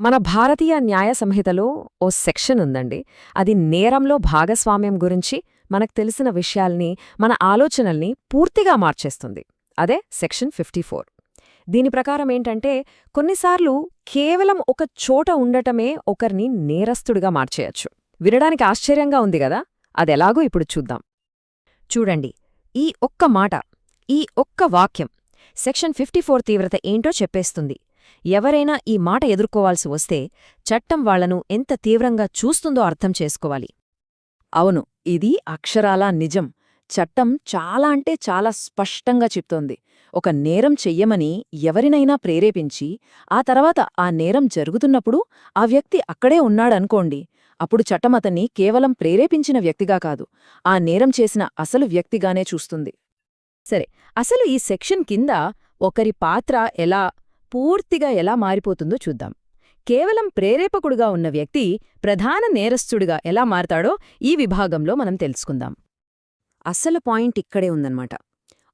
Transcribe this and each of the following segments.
మన భారతీయ న్యాయ సంహితలో ఓ సెక్షన్ ఉందండి. అది నేరంలో భాగస్వామ్యం గురించి మనకు తెలిసిన విషయాల్ని మన ఆలోచనల్ని పూర్తిగా మార్చేస్తుంది. అదే సెక్షన్ ఫిఫ్టీ దీని ప్రకారం ఏంటంటే కొన్నిసార్లు కేవలం ఒక చోట ఉండటమే ఒకరిని నేరస్తుడిగా మార్చేయచ్చు. వినడానికి ఆశ్చర్యంగా ఉంది గదా అదెలాగో ఇప్పుడు చూద్దాం. చూడండి ఈ ఒక్క మాట ఈ ఒక్క వాక్యం సెక్షన్ ఫిఫ్టీ తీవ్రత ఏంటో చెప్పేస్తుంది. ఎవరైనా ఈ మాట ఎదుర్కోవాల్సి వస్తే చట్టం వాళ్ళను ఎంత తీవ్రంగా చూస్తుందో అర్థం చేసుకోవాలి. అవును ఇది అక్షరాలా నిజం. చట్టం చాలా అంటే చాలా స్పష్టంగా చెప్తోంది. ఒక నేరం చెయ్యమని ఎవరినైనా ప్రేరేపించి ఆ తర్వాత ఆ నేరం జరుగుతున్నప్పుడు ఆ వ్యక్తి అక్కడే ఉన్నాడనుకోండి అప్పుడు చట్టం అతన్ని కేవలం ప్రేరేపించిన వ్యక్తిగా కాదు ఆ నేరం చేసిన అసలు వ్యక్తిగానే చూస్తుంది. సరే అసలు ఈ సెక్షన్ కింద ఒకరి పాత్ర ఎలా పూర్తిగా ఎలా మారిపోతుందో చూద్దాం. కేవలం ప్రేరేపకుడుగా ఉన్న వ్యక్తి ప్రధాన నేరస్తుడిగా ఎలా మారతాడో ఈ విభాగంలో మనం తెలుసుకుందాం. అసలు పాయింట్ ఇక్కడే ఉందన్నమాట.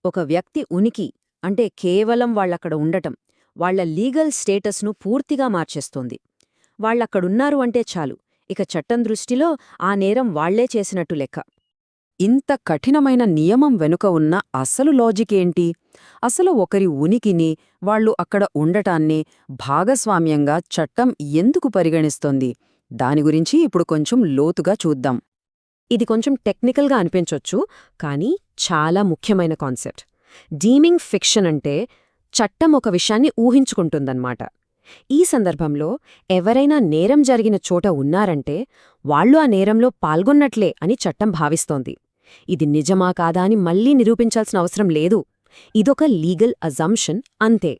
ఒక వ్యక్తి ఉనికి అంటే కేవలం వాళ్ళక్కడ ఉండటం వాళ్ళ లీగల్ స్టేటస్ను పూర్తిగా మార్చేస్తోంది. వాళ్ళక్కడున్నారు అంటే చాలు ఇక చట్టం దృష్టిలో ఆ నేరం వాళ్ళే చేసినట్టు లెక్క. ఇంత కఠినమైన నియమం వెనుక ఉన్న అసలు లాజికేంటి అసలు ఒకరి ఉనికిని వాళ్ళు అక్కడ ఉండటాన్ని భాగస్వామ్యంగా చట్టం ఎందుకు పరిగణిస్తోంది? దాని గురించి ఇప్పుడు కొంచెం లోతుగా చూద్దాం. ఇది కొంచెం టెక్నికల్గా అనిపించొచ్చు కానీ చాలా ముఖ్యమైన కాన్సెప్ట్ డీమింగ్ ఫిక్షన్ అంటే చట్టం ఒక విషయాన్ని ఊహించుకుంటుందన్నమాట. ఈ సందర్భంలో ఎవరైనా నేరం జరిగిన చోట ఉన్నారంటే వాళ్ళు ఆ నేరంలో పాల్గొన్నట్లే అని చట్టం భావిస్తోంది. ఇది నిజమా కాదా అని మళ్ళీ నిరూపించాల్సిన అవసరం లేదు. ఇదొక లీగల్ అజంప్షన్ అంతే.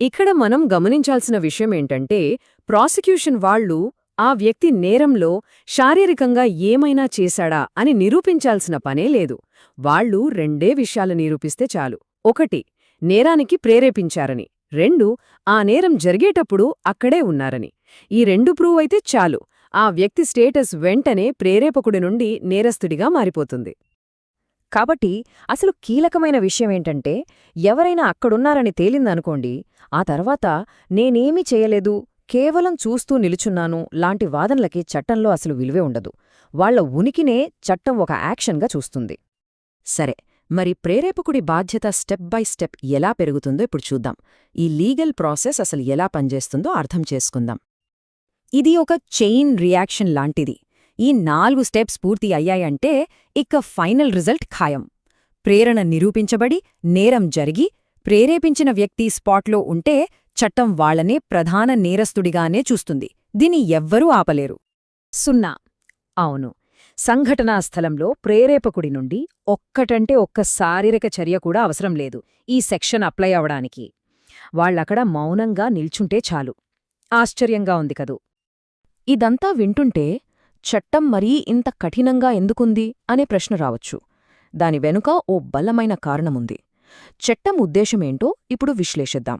ఇక్కడ మనం గమనించాల్సిన విషయమేంటంటే ప్రాసిక్యూషన్ వాళ్ళు ఆ వ్యక్తి నేరంలో శారీరకంగా ఏమైనా చేశాడా అని నిరూపించాల్సిన పనే లేదు. వాళ్ళు రెండే విషయాలు నిరూపిస్తే చాలు. ఒకటి నేరానికి ప్రేరేపించారని. రెండు ఆ నేరం జరిగేటప్పుడు అక్కడే ఉన్నారని. ఈ రెండు ప్రూవ్ అయితే చాలు. ఆ వ్యక్తి స్టేటస్ వెంటనే ప్రేరేపకుడి నుండి నేరస్తుడిగా మారిపోతుంది. కాబట్టి అసలు కీలకమైన విషయమేంటంటే ఎవరైనా అక్కడున్నారని తేలిందనుకోండి ఆ తర్వాత నేనేమీ చేయలేదు కేవలం చూస్తూ నిలుచున్నాను లాంటి వాదనలకి చట్టంలో అసలు విలువే ఉండదు. వాళ్ళ ఉనికినే చట్టం ఒక యాక్షన్గా చూస్తుంది. సరే మరి ప్రేరేపకుడి బాధ్యత స్టెప్ బై స్టెప్ ఎలా పెరుగుతుందో ఇప్పుడు చూద్దాం. ఈ లీగల్ ప్రాసెస్ అసలు ఎలా పనిచేస్తుందో అర్థం చేసుకుందాం. ఇది ఒక చైన్ రియాక్షన్ లాంటిది. ఈ నాలుగు స్టెప్స్ పూర్తి అయ్యాయంటే ఇక ఫైనల్ రిజల్ట్ ఖాయం. ప్రేరణ నిరూపించబడి నేరం జరిగి ప్రేరేపించిన వ్యక్తి స్పాట్లో ఉంటే చట్టం వాళ్ళనే ప్రధాన నేరస్తుడిగానే చూస్తుంది. దీని ఎవ్వరూ ఆపలేరు. సున్నా. అవును. సంఘటనా స్థలంలో ప్రేరేపకుడి నుండి ఒక్కటంటే ఒక్క శారీరక చర్య కూడా అవసరం లేదు ఈ సెక్షన్ అప్లై అవడానికి. వాళ్ళక్కడ మౌనంగా నిల్చుంటే చాలు. ఆశ్చర్యంగా ఉంది కదూ. ఇదంతా వింటుంటే చట్టం మరీ ఇంత కఠినంగా ఎందుకుంది అనే ప్రశ్న రావచ్చు. దాని వెనుక ఓ బలమైన కారణముంది. చట్టం ఉద్దేశమేంటో ఇప్పుడు విశ్లేషిద్దాం.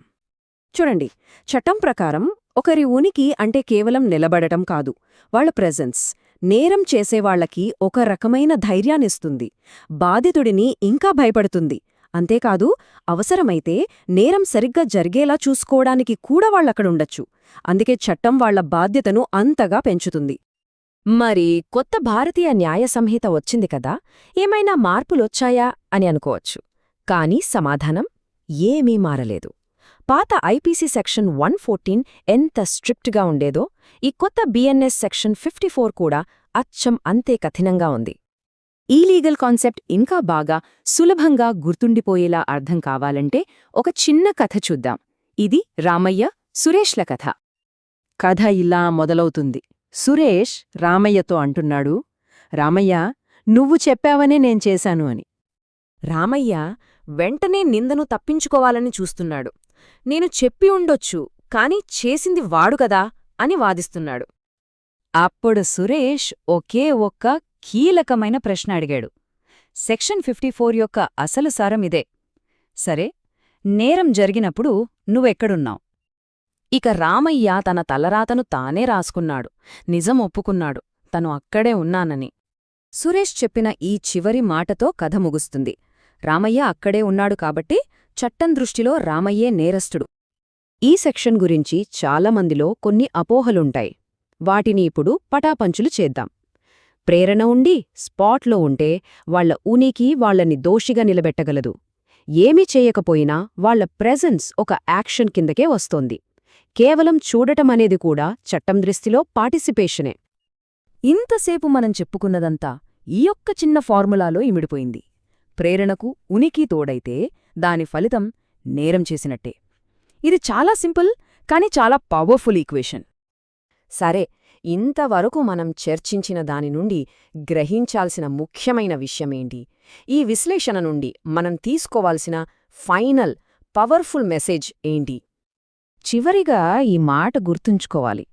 చూడండి చట్టం ప్రకారం ఒకరి ఉనికి అంటే కేవలం నిలబడటం కాదు వాళ్ళ ప్రెజెన్స్ నేరం చేసేవాళ్ళకి ఒక రకమైన ధైర్యాన్నిస్తుంది. బాధితుడిని ఇంకా భయపడుతుంది. అంతేకాదు అవసరమైతే నేరం సరిగ్గా జరిగేలా చూసుకోవడానికి కూడా వాళ్ళక్కడుండొచ్చు అందుకే చట్టం వాళ్ళ బాధ్యతను అంతగా పెంచుతుంది. మరి కొత్త భారతీయ న్యాయ సంహిత వచ్చింది కదా ఏమైనా మార్పులొచ్చాయా అని అనుకోవచ్చు. కాని సమాధానం ఏమీ మారలేదు. పాత ఐపీసీ సెక్షన్ వన్ ఫోర్టీన్ ఎంత స్ట్రిక్ట్గా ఉండేదో ఈ కొత్త బిఎన్ఎస్ సెక్షన్ ఫిఫ్టీ కూడా అచ్చం అంతే కఠినంగా ఉంది. ఈ లీగల్ కాన్సెప్ట్ ఇంకా బాగా సులభంగా గుర్తుండిపోయేలా అర్థం కావాలంటే ఒక చిన్న కథ చూద్దాం. ఇది రామయ్య సురేష్ల కథ. కథ ఇలా మొదలవుతుంది. సురేష్ రామయ్యతో అంటున్నాడు రామయ్య నువ్వు చెప్పావనే నేను చేశాను అని. రామయ్య వెంటనే నిందను తప్పించుకోవాలని చూస్తున్నాడు. నేను చెప్పి ఉండొచ్చు కాని చేసింది వాడు కదా అని వాదిస్తున్నాడు. అప్పుడు సురేష్ ఒకే ఒక్క కీలకమైన ప్రశ్న అడిగాడు. సెక్షన్ ఫిఫ్టీ ఫోర్ యొక్క అసలు సారం ఇదే. సరే నేరం జరిగినప్పుడు నువ్వెక్కడున్నావు? ఇక రామయ్య తన తలరాతను తానే రాసుకున్నాడు. నిజం ఒప్పుకున్నాడు. తను అక్కడే ఉన్నానని. సురేష్ చెప్పిన ఈ చివరి మాటతో కథ ముగుస్తుంది. రామయ్య అక్కడే ఉన్నాడు కాబట్టి చట్టం దృష్టిలో రామయ్యే నేరస్తుడు. ఈ సెక్షన్ గురించి చాలామందిలో కొన్ని అపోహలుంటాయి. వాటిని ఇప్పుడు పటాపంచులు చేద్దాం. ప్రేరణ ఉండి స్పాట్లో ఉంటే వాళ్ళ ఉనికి వాళ్ళని దోషిగా నిలబెట్టగలదు. ఏమీ చేయకపోయినా వాళ్ళ ప్రెజెన్స్ ఒక యాక్షన్ కిందకే వస్తోంది. కేవలం చూడటమనేది కూడా చట్టం దృష్టిలో పార్టిసిపేషనే. ఇంతసేపు మనం చెప్పుకున్నదంతా ఈ ఒక్క చిన్న ఫార్ములాలో ఇమిడిపోయింది. ప్రేరణకు ఉనికి తోడైతే దాని ఫలితం నేరం చేసినట్టే. ఇది చాలా సింపుల్ కానీ చాలా పవర్ఫుల్ ఈక్వేషన్. సరే ఇంతవరకు మనం చర్చించిన దాని నుండి గ్రహించాల్సిన ముఖ్యమైన విషయమేంటి? ఈ విశ్లేషణ నుండి మనం తీసుకోవాల్సిన ఫైనల్ పవర్ఫుల్ మెసేజ్ ఏంటి? చివరిగా ఈ మాట గుర్తుంచుకోవాలి.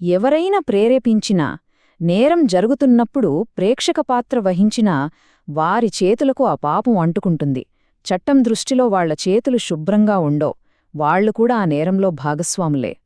ఎవరైనా ప్రేరేపించినా నేరం జరుగుతున్నప్పుడు ప్రేక్షక పాత్ర వహించినా వారి చేతులకు ఆ పాపం అంటుకుంటుంది. చట్టం దృష్టిలో వాళ్ళ చేతులు శుభ్రంగా ఉండో వాళ్ళు కూడా ఆ నేరంలో భాగస్వాములే.